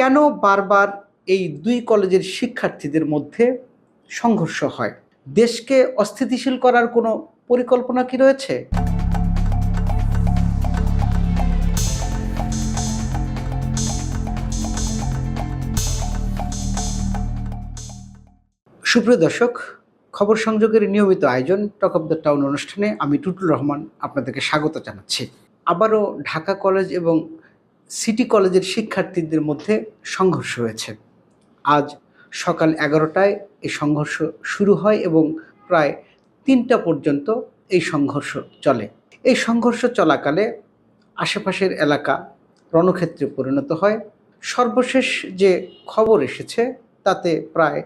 কেন বারবার এই দুই কলেজের শিক্ষার্থীদের মধ্যে সংঘর্ষ হয়? দেশকে অস্থিতিশীল করার কোনো পরিকল্পনা কি রয়েছে? সুপ্রিয় দর্শক, খবর সংযোগের নিয়মিত আয়োজন টক অফ দ্য টাউন অনুষ্ঠানে আমি টুটুল রহমান আপনাদেরকে স্বাগত জানাচ্ছি। আবারও ঢাকা কলেজ এবং সিটি কলেজের শিক্ষার্থীদের মধ্যে সংঘর্ষ হয়েছে। আজ সকাল এগারোটায় এই সংঘর্ষ শুরু হয় এবং প্রায় তিনটা পর্যন্ত এই সংঘর্ষ চলে। এই সংঘর্ষ চলাকালে আশেপাশের এলাকা রণক্ষেত্রে পরিণত হয়। সর্বশেষ যে খবর এসেছে, তাতে প্রায়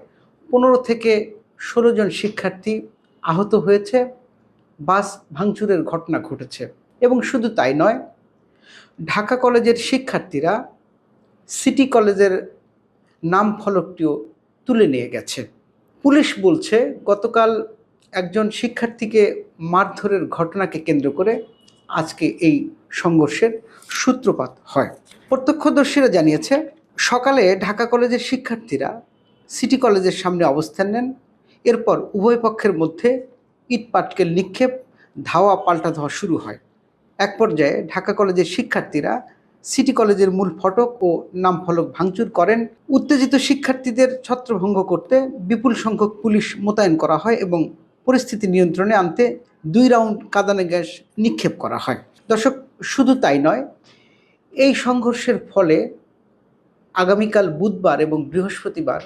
পনেরো থেকে ষোলো জন শিক্ষার্থী আহত হয়েছে। বাস ভাঙচুরের ঘটনা ঘটেছে এবং শুধু তাই নয় ঢাকা কলেজের শিক্ষার্থীরা সিটি কলেজের নাম ফলকটিও তুলে নিয়ে গেছে। পুলিশ বলছে, গতকাল একজন শিক্ষার্থীকে মারধরের ঘটনাকে কেন্দ্র করে আজকে এই সংঘর্ষের সূত্রপাত হয়। প্রত্যক্ষদর্শীরা জানিয়েছে, সকালে ঢাকা কলেজের শিক্ষার্থীরা সিটি কলেজের সামনে অবস্থান নেন। এরপর উভয় পক্ষের মধ্যে ইট পাটকেল নিক্ষেপ, ধাওয়া পাল্টা ধাওয়া শুরু হয়। এক পর্যায়ে ঢাকা কলেজের শিক্ষার্থীরা সিটি কলেজের মূল ফটক ও নাম ফলক ভাঙচুর করেন। উত্তেজিত শিক্ষার্থীদের ছত্রভঙ্গ করতে বিপুল সংখ্যক পুলিশ মোতায়েন করা হয় এবং পরিস্থিতি নিয়ন্ত্রণে আনতে দুই রাউন্ড কাঁদানে গ্যাস নিক্ষেপ করা হয়। দর্শক, শুধু তাই নয়, এই সংঘর্ষের ফলে আগামীকাল বুধবার এবং বৃহস্পতিবার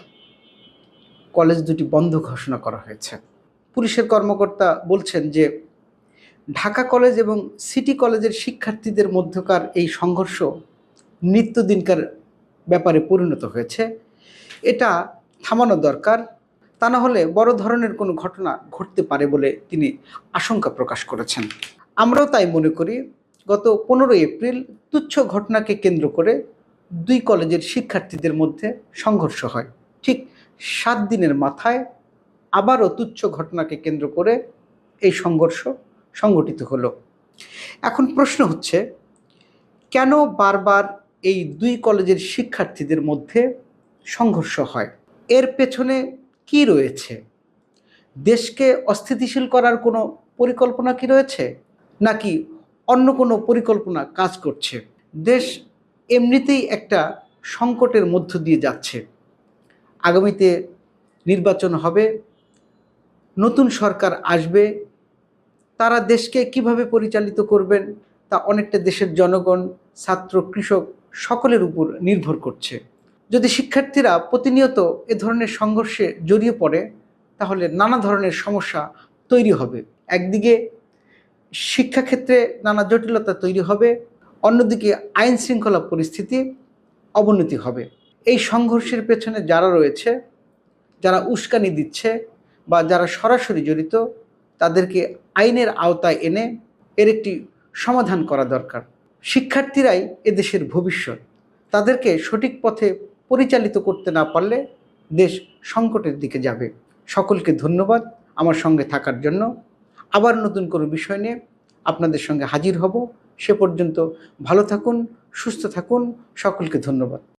কলেজ দুটি বন্ধ ঘোষণা করা হয়েছে। পুলিশের কর্মকর্তা বলছেন যে ঢাকা কলেজ এবং সিটি কলেজের শিক্ষার্থীদের মধ্যকার এই সংঘর্ষ নিত্যদিনকার ব্যাপারে পরিণত হয়েছে। এটা থামানো দরকার। তা না হলে বড় ধরনের কোনো ঘটনা ঘটতে পারে বলে তিনি আশঙ্কা প্রকাশ করেছেন। আমরাও তাই মনে করি, গত পনেরোই এপ্রিল তুচ্ছ ঘটনাকে কেন্দ্র করে দুই কলেজের শিক্ষার্থীদের মধ্যে সংঘর্ষ হয়। ঠিক সাত দিনের মাথায় আবারও তুচ্ছ ঘটনাকে কেন্দ্র করে এই সংঘর্ষ সংগঠিত হলো। এখন প্রশ্ন হচ্ছে, কেন বারবার এই দুই কলেজের শিক্ষার্থীদের মধ্যে সংঘর্ষ হয়? এর পেছনে কি রয়েছে? দেশকে অস্থিতিশীল করার কোনো পরিকল্পনা কি রয়েছে? নাকি অন্য কোনো পরিকল্পনা কাজ করছে? দেশ এমনিতেই একটা সংকটের মধ্য দিয়ে যাচ্ছে। আগামীতে নির্বাচন হবে, নতুন সরকার আসবে তারা দেশকে কীভাবে পরিচালিত করবেন তা অনেকটা দেশের জনগণ, ছাত্র, কৃষক সকলের উপর নির্ভর করছে। যদি শিক্ষার্থীরা প্রতিনিয়ত এ ধরনের সংঘর্ষে জড়িয়ে পড়ে, তাহলে নানা ধরনের সমস্যা তৈরি হবে। একদিকে শিক্ষাক্ষেত্রে নানা জটিলতা তৈরি হবে, অন্যদিকে আইন শৃঙ্খলা পরিস্থিতি অবনতি হবে। এই সংঘর্ষের পেছনে যারা রয়েছে, যারা উস্কানি দিচ্ছে বা যারা সরাসরি জড়িত তাদেরকে আইনের আওতায় এনে এর একটি সমাধান করা দরকার। শিক্ষার্থীরাই এদেশের ভবিষ্যৎ। তাদেরকে সঠিক পথে পরিচালিত করতে না পারলে দেশ সংকটের দিকে যাবে। সকলকে ধন্যবাদ আমার সঙ্গে থাকার জন্য। আবার নতুন কোনো বিষয় নিয়ে আপনাদের সঙ্গে হাজির হব। সে পর্যন্ত ভালো থাকুন, সুস্থ থাকুন। সকলকে ধন্যবাদ।